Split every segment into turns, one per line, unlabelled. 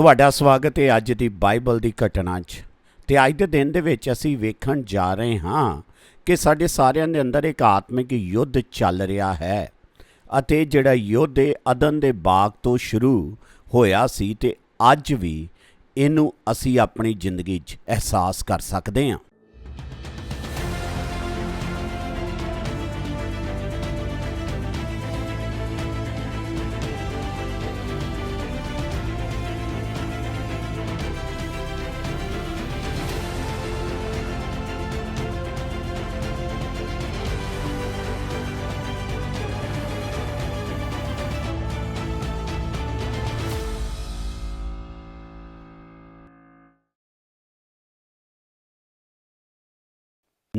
ਤੁਹਾਡਾ ਸਵਾਗਤ ਹੈ ਅੱਜ ਦੀ ਬਾਈਬਲ ਦੀ ਘਟਨਾ 'ਚ। ਤੇ ਅੱਜ ਦੇ ਦਿਨ ਦੇ ਵਿੱਚ ਅਸੀਂ ਵੇਖਣ ਜਾ ਰਹੇ ਹਾਂ ਕਿ ਸਾਡੇ ਸਾਰਿਆਂ ਦੇ ਅੰਦਰ ਇੱਕ ਆਤਮਿਕ ਯੁੱਧ ਚੱਲ ਰਿਹਾ ਹੈ ਅਤੇ ਜਿਹੜਾ ਯੁੱਧ ਹੈ ਅਦਨ ਦੇ ਬਾਗ ਤੋਂ ਸ਼ੁਰੂ ਹੋਇਆ ਸੀ ਤੇ ਅੱਜ ਵੀ ਇਹਨੂੰ ਅਸੀਂ ਆਪਣੀ ਜ਼ਿੰਦਗੀ 'ਚ ਅਹਿਸਾਸ ਕਰ ਸਕਦੇ ਹਾਂ।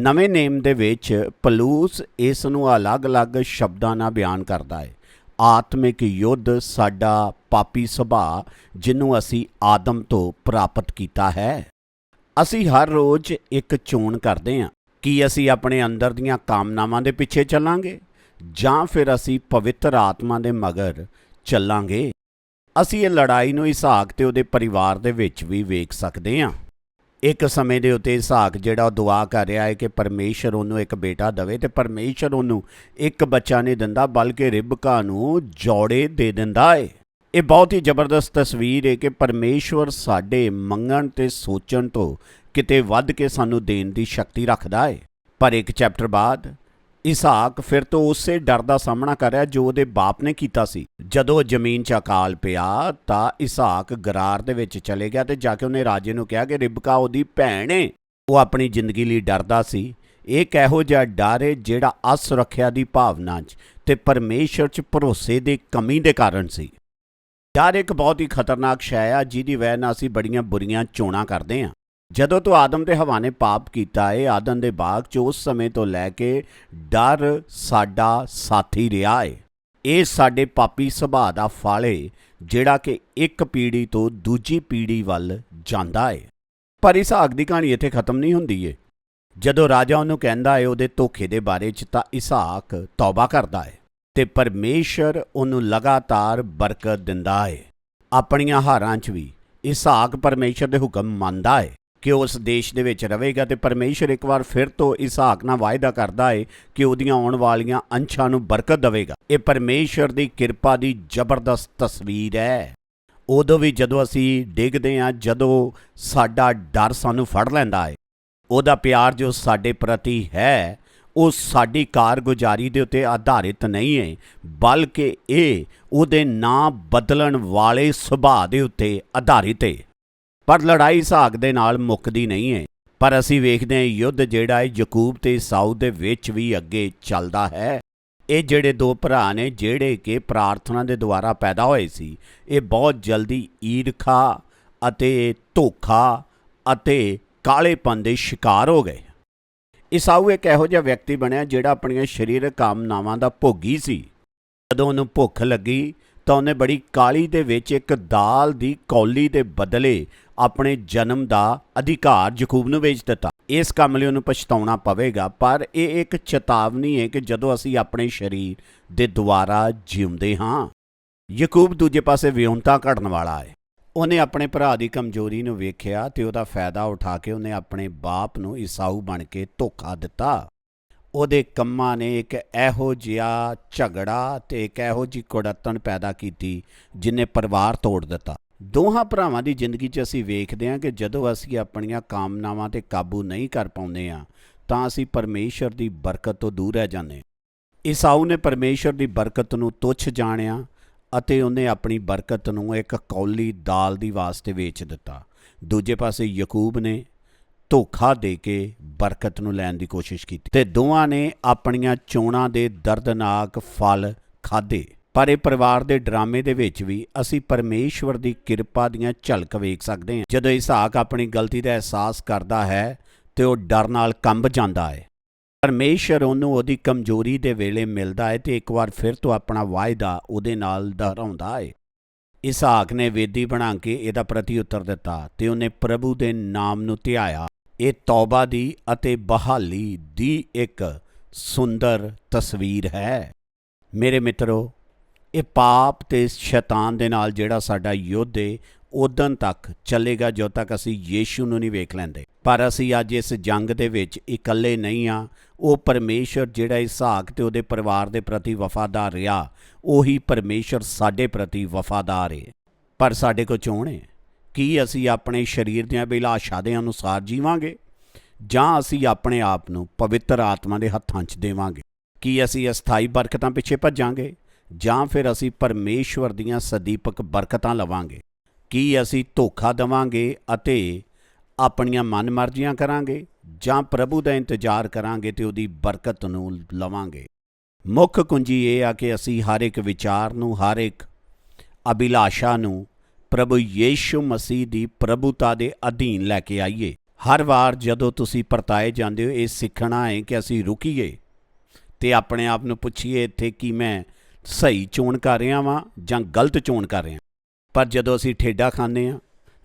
ਨਵੇਂ ਨੇਮ ਦੇ ਵਿੱਚ ਪਲੂਸ ਇਸ ਨੂੰ ਅਲੱਗ-ਅਲੱਗ ਸ਼ਬਦਾਂ ਨਾਲ ਬਿਆਨ ਕਰਦਾ ਹੈ। ਆਤਮਿਕ ਯੁੱਧ ਸਾਡਾ ਪਾਪੀ ਸੁਭਾਅ, ਜਿਹਨੂੰ ਅਸੀਂ ਆਦਮ ਤੋਂ ਪ੍ਰਾਪਤ ਕੀਤਾ ਹੈ। ਅਸੀਂ ਹਰ ਰੋਜ਼ ਇੱਕ ਚੋਣ ਕਰਦੇ ਹਾਂ, ਕਿ ਅਸੀਂ ਆਪਣੇ ਅੰਦਰ ਦੀਆਂ ਕਾਮਨਾਵਾਂ ਦੇ ਪਿੱਛੇ ਚੱਲਾਂਗੇ, ਜਾਂ ਫਿਰ ਅਸੀਂ ਪਵਿੱਤਰ ਆਤਮਾ ਦੇ ਮਗਰ ਚੱਲਾਂਗੇ। ਅਸੀਂ ਇਹ ਲੜਾਈ ਨੂੰ ਇਸਾਕ ਤੇ ਉਹਦੇ ਪਰਿਵਾਰ ਦੇ ਵਿੱਚ ਵੀ ਵੇਖ ਸਕਦੇ ਹਾਂ। ਇੱਕ ਸਮੇਂ ਦੇ ਉੱਤੇ ਇਸਾਕ ਜਿਹੜਾ ਉਹ ਦੁਆ ਕਰ ਰਿਹਾ ਹੈ ਕਿ ਪਰਮੇਸ਼ਰ ਉਹਨੂੰ ਇੱਕ ਬੇਟਾ ਦੇਵੇ ਤੇ ਪਰਮੇਸ਼ਰ ਉਹਨੂੰ ਇੱਕ ਬੱਚਾ ਨਹੀਂ ਦਿੰਦਾ, ਬਲਕਿ ਰਿਬਕਾ ਨੂੰ ਜੋੜੇ ਦੇ ਦਿੰਦਾ ਹੈ ਇਹ ਬਹੁਤ ਹੀ ਜ਼ਬਰਦਸਤ ਤਸਵੀਰ ਹੈ ਕਿ ਪਰਮੇਸ਼ਵਰ ਸਾਡੇ ਮੰਗਣ ਤੇ ਸੋਚਣ ਤੋਂ ਕਿਤੇ ਵੱਧ ਕੇ ਸਾਨੂੰ ਦੇਣ ਦੀ ਸ਼ਕਤੀ ਰੱਖਦਾ ਹੈ ਪਰ ਇੱਕ ਚੈਪਟਰ ਬਾਅਦ ਇਸਾਕ ਫਿਰ ਤੋਂ ਉਸੇ ਡਰ ਦਾ ਸਾਹਮਣਾ ਕਰ ਰਿਹਾ ਜੋ ਉਹਦੇ ਬਾਪ ਨੇ ਕੀਤਾ ਸੀ। ਜਦੋਂ ਜ਼ਮੀਨ 'ਚ ਅਕਾਲ ਪਿਆ ਤਾਂ ਇਸਾਕ ਗਰਾਰ ਦੇ ਵਿੱਚ ਚਲੇ ਗਿਆ ਤੇ ਜਾ ਕੇ ਉਹਨੇ ਰਾਜੇ ਨੂੰ ਕਿਹਾ ਕਿ ਰਿਬਕਾ ਉਹਦੀ ਭੈਣ ਏ। ਉਹ ਆਪਣੀ ਜ਼ਿੰਦਗੀ ਲਈ ਡਰਦਾ ਸੀ। ਇਹ ਕਿਹੋ ਜਿਹਾ ਡਰ ਏ ਜਿਹੜਾ ਅਸੁਰੱਖਿਆ ਦੀ ਭਾਵਨਾ 'ਚ ਤੇ ਪਰਮੇਸ਼ਰ 'ਚ ਭਰੋਸੇ ਦੀ ਕਮੀ ਦੇ ਕਾਰਨ ਸੀ। ਡਰ ਇੱਕ ਬਹੁਤ ਹੀ ਖਤਰਨਾਕ ਸ਼ੈ ਆ ਜਿਹਦੀ ਵਜ੍ਹਾ ਨਾਲ ਅਸੀਂ ਬੜੀਆਂ ਬੁਰੀਆਂ ਚੋਣਾਂ ਕਰਦੇ ਹਾਂ ਜਦੋਂ ਤੋਂ ਆਦਮ ਤੇ ਹਵਾ ਨੇ ਪਾਪ ਕੀਤਾ ਏ, ਆਦਮ ਦੇ ਬਾਗ 'ਚ ਉਸ ਸਮੇਂ ਤੋਂ ਲੈ ਕੇ ਡਰ ਸਾਡਾ ਸਾਥੀ ਰਿਹਾ ਏ। ਇਹ ਸਾਡੇ ਪਾਪੀ ਸੁਭਾਅ ਦਾ ਫਲ ਏ, ਜਿਹੜਾ ਕਿ ਇੱਕ ਪੀੜ੍ਹੀ ਤੋਂ ਦੂਜੀ ਪੀੜ੍ਹੀ ਵੱਲ ਜਾਂਦਾ ਏ। ਪਰ ਇਸ ਇਸਾਕ ਦੀ ਕਹਾਣੀ ਇੱਥੇ ਖਤਮ ਨਹੀਂ ਹੁੰਦੀ ਏ। ਜਦੋਂ ਰਾਜਾ ਉਹਨੂੰ ਕਹਿੰਦਾ ਏ, ਉਹਦੇ ਧੋਖੇ ਦੇ ਬਾਰੇ 'ਚ ਤਾਂ ਇਸਾਕ ਤੌਬਾ ਕਰਦਾ ਏ ਤੇ ਪਰਮੇਸ਼ਰ ਉਹਨੂੰ ਲਗਾਤਾਰ ਬਰਕਤ ਦਿੰਦਾ ਏ। ਆਪਣੀਆਂ ਹਾਰਾਂ 'ਚ ਵੀ ਇਸਾਕ ਪਰਮੇਸ਼ਰ ਦੇ ਹੁਕਮ ਮੰਨਦਾ ਏ। ਕਿ ਉਸ ਦੇਸ਼ ਦੇ ਵਿੱਚ ਰਹੇਗਾ ਤੇ ਪਰਮੇਸ਼ਰ ਇੱਕ ਵਾਰ ਫਿਰ ਤੋਂ ਇਸਾਕ ਨਾਲ ਵਾਅਦਾ ਕਰਦਾ ਏ ਕਿ ਉਹਦੀਆਂ ਆਉਣ ਵਾਲੀਆਂ ਅੰਸ਼ਾਂ ਨੂੰ ਬਰਕਤ ਦੇਵੇਗਾ। ਇਹ ਪਰਮੇਸ਼ਰ ਦੀ ਕਿਰਪਾ ਦੀ ਜ਼ਬਰਦਸਤ ਤਸਵੀਰ ਹੈ। ਉਦੋਂ ਵੀ ਜਦੋਂ ਅਸੀਂ ਡਿੱਗਦੇ ਹਾਂ, ਜਦੋਂ ਸਾਡਾ ਡਰ ਸਾਨੂੰ ਫੜ ਲੈਂਦਾ ਏ, ਉਹਦਾ ਪਿਆਰ ਜੋ ਸਾਡੇ ਪ੍ਰਤੀ ਹੈ, ਉਹ ਸਾਡੀ ਕਾਰਗੁਜ਼ਾਰੀ ਦੇ ਉੱਤੇ ਆਧਾਰਿਤ ਨਹੀਂ ਹੈ ਬਲਕਿ ਇਹ ਉਹਦੇ ਨਾਂ ਬਦਲਣ ਵਾਲੇ ਸੁਭਾਅ ਦੇ ਉੱਤੇ ਆਧਾਰਿਤ ਹੈ ਪਰ ਲੜਾਈ ਇਸਾਕ ਦੇ ਨਾਲ ਮੁੱਕਦੀ ਨਹੀਂ ਹੈ ਪਰ ਅਸੀਂ ਵੇਖਦੇ ਹਾਂ ਯੁੱਧ ਜਿਹੜਾ ਹੈ ਯਕੂਬ ਤੇ ਸਾਊ ਦੇ ਵਿੱਚ ਵੀ ਅੱਗੇ ਚੱਲਦਾ ਹੈ। ਇਹ ਜਿਹੜੇ ਦੋ ਭਰਾ ਨੇ ਜਿਹੜੇ ਕਿ ਪ੍ਰਾਰਥਨਾ ਦੇ ਦੁਆਰਾ ਪੈਦਾ ਹੋਏ ਸੀ, ਇਹ ਬਹੁਤ ਜਲਦੀ ਈਰਖਾ ਅਤੇ ਧੋਖਾ ਅਤੇ ਕਾਲੇਪਨ ਦੇ ਸ਼ਿਕਾਰ ਹੋ ਗਏ। ਇਸਾਊ ਇੱਕ ਇਹੋ ਜਿਹਾ ਵਿਅਕਤੀ ਬਣਿਆ ਜਿਹੜਾ ਆਪਣੀਆਂ ਸਰੀਰਕ ਕਾਮਨਾਵਾਂ ਦਾ ਭੋਗੀ ਸੀ। ਜਦੋਂ ਉਹਨੂੰ ਭੁੱਖ ਲੱਗੀ ਤਾਂ ਉਹਨੇ ਬੜੀ ਕਾਲੀ ਦੇ ਵਿੱਚ ਇੱਕ ਦਾਲ ਦੀ ਕੌਲੀ ਦੇ ਬਦਲੇ ਆਪਣੇ ਜਨਮ ਦਾ ਅਧਿਕਾਰ ਯਕੂਬ ਨੂੰ ਵੇਚ ਦਿੱਤਾ। ਇਸ ਕੰਮ ਲਈ ਉਹਨੂੰ ਪਛਤਾਉਣਾ ਪਵੇਗਾ, ਪਰ ਇਹ ਇੱਕ ਚੇਤਾਵਨੀ ਹੈ ਕਿ ਜਦੋਂ ਅਸੀਂ ਆਪਣੇ ਸਰੀਰ ਦੇ ਦੁਆਰਾ ਜਿਉਂਦੇ ਹਾਂ, ਯਕੂਬ ਦੂਜੇ ਪਾਸੇ ਵਿਉਂਤਾ ਘੜਨ ਵਾਲਾ ਹੈ। ਉਹਨੇ ਆਪਣੇ ਭਰਾ ਦੀ ਕਮਜ਼ੋਰੀ ਨੂੰ ਵੇਖਿਆ ਤੇ ਉਹਦਾ ਫਾਇਦਾ ਉਠਾ ਕੇ ਉਹਨੇ ਆਪਣੇ ਬਾਪ ਨੂੰ ਈਸਾਊ ਬਣ ਕੇ ਧੋਖਾ ਦਿੱਤਾ। ਉਹਦੇ ਕੰਮਾਂ ਨੇ ਇੱਕ ਇਹੋ ਜਿਹਾ ਝਗੜਾ ਤੇ ਇੱਕ ਇਹੋ ਜਿਹੀ ਕੁੜੱਤਣ ਪੈਦਾ ਕੀਤੀ, ਜਿਨੇ ਪਰਿਵਾਰ ਤੋੜ ਦਿੱਤਾ। ਦੋਹਾਂ ਭਰਾਵਾਂ ਦੀ ਜ਼ਿੰਦਗੀ 'ਚ ਅਸੀਂ ਵੇਖਦੇ ਹਾਂ ਕਿ ਜਦੋਂ ਅਸੀਂ ਆਪਣੀਆਂ ਕਾਮਨਾਵਾਂ ਤੇ ਕਾਬੂ ਨਹੀਂ ਕਰ ਪਾਉਂਦੇ ਹਾਂ, ਤਾਂ ਅਸੀਂ ਪਰਮੇਸ਼ਰ ਦੀ ਬਰਕਤ ਤੋਂ ਦੂਰ ਰਹਿ ਜਾਂਦੇ ਈਸਾਊ ਨੇ ਪਰਮੇਸ਼ਰ ਦੀ ਬਰਕਤ ਨੂੰ ਤੁੱਛ ਜਾਣਿਆ ਅਤੇ ਉਹਨੇ ਆਪਣੀ ਬਰਕਤ ਨੂੰ ਇੱਕ ਕੌਲੀ ਦਾਲ ਦੀ ਵਾਸਤੇ ਵੇਚ ਦਿੱਤਾ। ਦੂਜੇ ਪਾਸੇ ਯਕੂਬ ਨੇ ਧੋਖਾ ਦੇ ਕੇ ਬਰਕਤ ਨੂੰ ਲੈਣ ਦੀ ਕੋਸ਼ਿਸ਼ ਕੀਤੀ ਤੇ ਦੋਵਾਂ ਨੇ ਆਪਣੀਆਂ ਚੋਣਾਂ ਦੇ ਦਰਦਨਾਕ ਫਲ ਖਾਦੇ ਪਰ ਇਹ ਪਰਿਵਾਰ ਦੇ ਡਰਾਮੇ ਦੇ ਵਿੱਚ ਵੀ ਅਸੀਂ ਪਰਮੇਸ਼ਵਰ ਦੀ ਕਿਰਪਾ ਦੀਆਂ ਝਲਕ ਵੇਖ ਸਕਦੇ ਹਾਂ। ਜਦੋਂ ਇਸਾਕ ਆਪਣੀ ਗਲਤੀ ਦਾ ਅਹਿਸਾਸ ਕਰਦਾ ਹੈ, ਤੇ ਉਹ ਡਰ ਨਾਲ ਕੰਬ ਜਾਂਦਾ ਹੈ। ਪਰਮੇਸ਼ਰ ਉਹਨੂੰ ਉਹਦੀ ਕਮਜ਼ੋਰੀ ਦੇ ਵੇਲੇ ਮਿਲਦਾ ਹੈ ਤੇ ਇੱਕ ਵਾਰ ਫਿਰ ਤੋਂ ਆਪਣਾ ਵਾਅਦਾ ਉਹਦੇ ਨਾਲ ਦੁਹਰਾਉਂਦਾ ਹੈ। ਇਸਾਕ ਨੇ ਵੇਦੀ ਬਣਾ ਕੇ ਇਹਦਾ ਪ੍ਰਤੀ ਉੱਤਰ ਦਿੱਤਾ ਤੇ ਉਹਨੇ ਪ੍ਰਭੂ ਦੇ ਨਾਮ ਨੂੰ ਧਿਆਇਆ। ਇਹ ਤੌਬਾ ਦੀ ਅਤੇ ਬਹਾਲੀ ਦੀ ਇੱਕ ਸੁੰਦਰ ਤਸਵੀਰ ਹੈ। ਮੇਰੇ ਮਿੱਤਰੋ ਇਹ ਪਾਪ ਤੇ ਸ਼ੈਤਾਨ ਦੇ ਨਾਲ ਜਿਹੜਾ ਸਾਡਾ ਯੁੱਧ ਏ ਉਦੋਂ ਤੱਕ ਚੱਲੇਗਾ ਜਦੋਂ ਤੱਕ ਅਸੀਂ ਯੀਸ਼ੂ ਨੂੰ ਨਹੀਂ ਵੇਖ ਲੈਂਦੇ। ਪਰ ਅਸੀਂ ਅੱਜ ਇਸ ਜੰਗ ਦੇ ਵਿੱਚ ਇਕੱਲੇ ਨਹੀਂ ਆ। ਉਹ ਪਰਮੇਸ਼ਰ ਜਿਹੜਾ ਇਸਹਾਕ ਤੇ ਉਹਦੇ ਪਰਿਵਾਰ ਦੇ ਪ੍ਰਤੀ ਵਫਾਦਾਰ ਰਿਹਾ ਉਹੀ ਪਰਮੇਸ਼ਰ ਸਾਡੇ ਪ੍ਰਤੀ ਵਫਾਦਾਰ ਹੈ ਪਰ ਸਾਡੇ ਕੋ ਚੋਣ ਹੈ ਕੀ ਅਸੀਂ ਆਪਣੇ ਸਰੀਰ ਦੀਆਂ ਬਿਲਾਸ਼ਾ ਦੇ ਅਨੁਸਾਰ ਜੀਵਾਂਗੇ? ਜਾਂ ਅਸੀਂ ਆਪਣੇ ਆਪ ਨੂੰ ਪਵਿੱਤਰ ਆਤਮਾ ਦੇ ਹੱਥਾਂ 'ਚ ਦੇਵਾਂਗੇ? ਕੀ ਅਸੀਂ ਅਸਥਾਈ ਬਰਕਤਾਂ ਪਿੱਛੇ ਭੱਜਾਂਗੇ? ਜਾਂ ਫਿਰ ਅਸੀਂ ਪਰਮੇਸ਼ਵਰ ਦੀਆਂ ਸਦੀਪਕ ਬਰਕਤਾਂ ਲਵਾਂਗੇ, ਕੀ ਅਸੀਂ ਧੋਖਾ ਦੇਵਾਂਗੇ ਅਤੇ ਆਪਣੀਆਂ ਮਨਮਰਜ਼ੀਆਂ ਕਰਾਂਗੇ ਜਾਂ ਪ੍ਰਭੂ ਦਾ ਇੰਤਜ਼ਾਰ ਕਰਾਂਗੇ ਤੇ ਉਹਦੀ ਬਰਕਤ ਨੂੰ ਲਵਾਂਗੇ। ਮੁੱਖ ਕੁੰਜੀ ਇਹ ਆ ਕਿ ਅਸੀਂ ਹਰ ਇੱਕ ਵਿਚਾਰ ਨੂੰ, ਹਰ ਇੱਕ ਅਭਿਲਾਸ਼ਾ ਨੂੰ ਪ੍ਰਭੂ ਯੀਸ਼ੂ ਮਸੀਹ ਦੀ ਪ੍ਰਭੂਤਾ ਦੇ ਅਧੀਨ ਲੈ ਕੇ ਆਈਏ। ਹਰ ਵਾਰ ਜਦੋਂ ਤੁਸੀਂ ਪਰਤਾਏ ਜਾਂਦੇ ਹੋ, ਇਹ ਸਿੱਖਣਾ ਹੈ ਕਿ ਅਸੀਂ ਰੁਕੀਏ ਤੇ ਆਪਣੇ ਆਪ ਨੂੰ ਪੁੱਛੀਏ ਇੱਥੇ ਕਿ ਮੈਂ ਸਹੀ ਚੋਣ ਕਰ ਰਿਹਾ ਵਾਂ ਜਾਂ ਗਲਤ ਚੋਣ ਕਰ ਰਿਹਾ। ਪਰ ਜਦੋਂ ਅਸੀਂ ਠੇਡਾ ਖਾਂਦੇ ਆ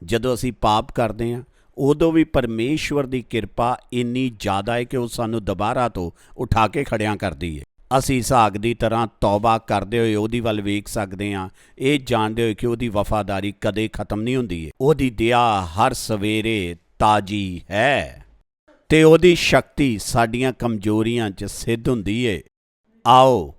ਜਦੋਂ ਅਸੀਂ ਪਾਪ ਕਰਦੇ ਆ ਉਦੋਂ ਵੀ ਪਰਮੇਸ਼ਵਰ ਦੀ ਕਿਰਪਾ ਇੰਨੀ ਜ਼ਿਆਦਾ ਹੈ ਕਿ ਉਹ ਸਾਨੂੰ ਦੁਬਾਰਾ ਤੋਂ ਉਠਾ ਕੇ ਖੜਿਆਂ ਕਰਦੀ ਹੈ। ਅਸੀਂ ਇਸਹਾਕ ਦੀ ਤਰ੍ਹਾਂ ਤੌਬਾ ਕਰਦੇ ਹੋਏ ਉਹਦੀ ਵੱਲ ਵੇਖ ਸਕਦੇ ਹਾਂ। ਇਹ ਜਾਣਦੇ ਹੋਏ ਕਿ ਉਹਦੀ ਵਫਾਦਾਰੀ ਕਦੇ ਖਤਮ ਨਹੀਂ ਹੁੰਦੀ ਹੈ। ਉਹਦੀ ਦਇਆ ਹਰ ਸਵੇਰੇ ਤਾਜੀ ਹੈ ਤੇ ਉਹਦੀ ਸ਼ਕਤੀ ਸਾਡੀਆਂ ਕਮਜ਼ੋਰੀਆਂ 'ਚ ਸਿੱਧ ਹੁੰਦੀ ਏ ਆਓ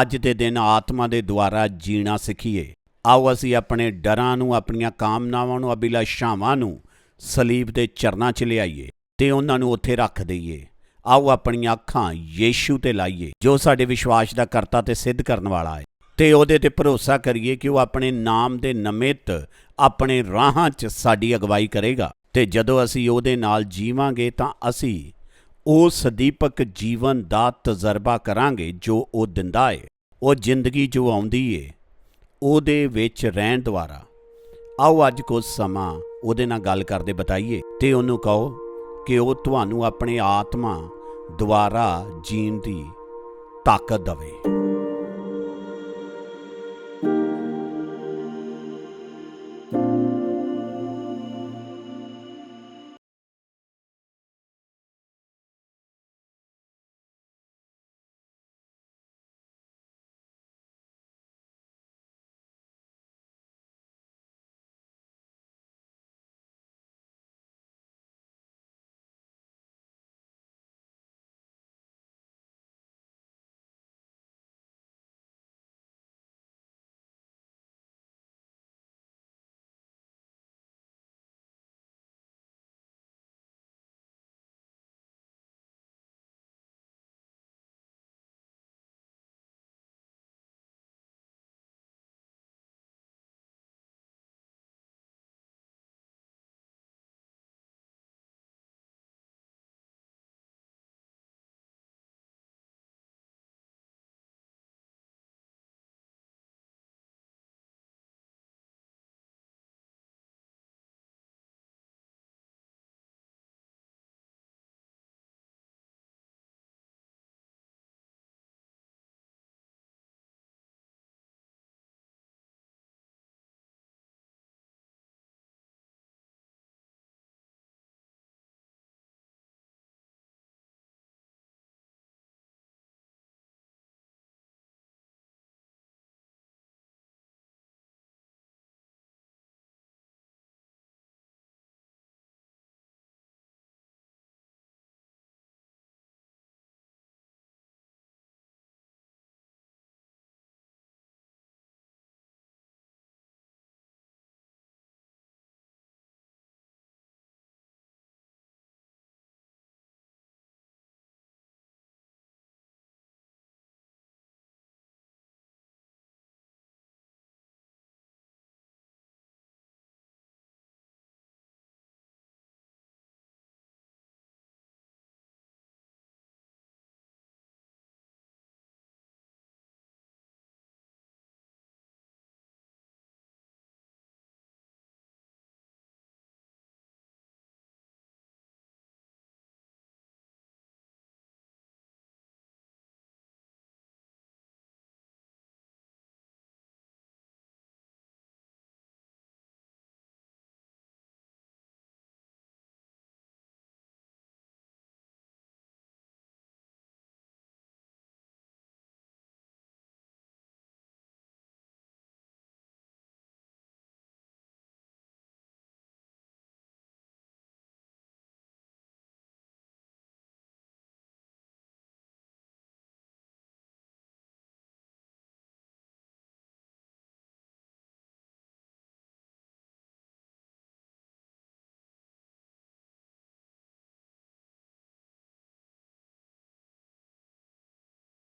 ਅੱਜ ਦੇ ਦਿਨ ਆਤਮਾ ਦੇ ਦੁਆਰਾ ਜੀਣਾ ਸਿੱਖੀਏ। ਆਓ ਅਸੀਂ ਆਪਣੇ ਡਰਾਂ ਨੂੰ, ਆਪਣੀਆਂ ਕਾਮਨਾਵਾਂ ਨੂੰ, ਅਭਿਲਾਸ਼ਾਵਾਂ ਨੂੰ ਸਲੀਬ ਦੇ ਚਰਨਾਂ 'ਚ ਲਿਆਈਏ ਤੇ ਉਹਨਾਂ ਨੂੰ ਉੱਥੇ ਰੱਖ ਦਈਏ। ਆਓ ਆਪਣੀਆਂ ਅੱਖਾਂ ਯੀਸ਼ੂ ਤੇ ਲਾਈਏ, ਜੋ ਸਾਡੇ ਵਿਸ਼ਵਾਸ ਦਾ ਕਰਤਾ ਤੇ ਸਿੱਧ ਕਰਨ ਵਾਲਾ ਹੈ। ਤੇ ਉਹਦੇ ਤੇ ਭਰੋਸਾ ਕਰੀਏ ਕਿ ਉਹ ਆਪਣੇ ਨਾਮ ਦੇ ਨਮਿਤ ਆਪਣੇ ਰਾਹਾਂ 'ਚ ਸਾਡੀ ਅਗਵਾਈ ਕਰੇਗਾ। ਤੇ ਜਦੋਂ ਅਸੀਂ ਉਹਦੇ ਨਾਲ ਜੀਵਾਂਗੇ ਤਾਂ ਅਸੀਂ ਉਹ ਸਦੀਪਕ ਜੀਵਨ ਦਾ ਤਜਰਬਾ ਕਰਾਂਗੇ ਜੋ ਉਹ ਦਿੰਦਾ ਏ, ਉਹ ਜ਼ਿੰਦਗੀ ਜੋ ਆਉਂਦੀ ਏ, ਉਹਦੇ ਵਿੱਚ ਰਹਿਣ ਦੁਆਰਾ। ਆਓ ਅੱਜ ਕੁਝ ਸਮਾਂ ਉਹਦੇ ਨਾਲ ਗੱਲ ਕਰਦੇ ਬਤਾਈਏ ਤੇ ਉਹਨੂੰ ਕਹੋ ਕਿ ਉਹ ਤੁਹਾਨੂੰ ਆਪਣੇ ਆਤਮਾ ਦੁਆਰਾ ਜੀਣ ਦੀ ਤਾਕਤ ਦੇਵੇ।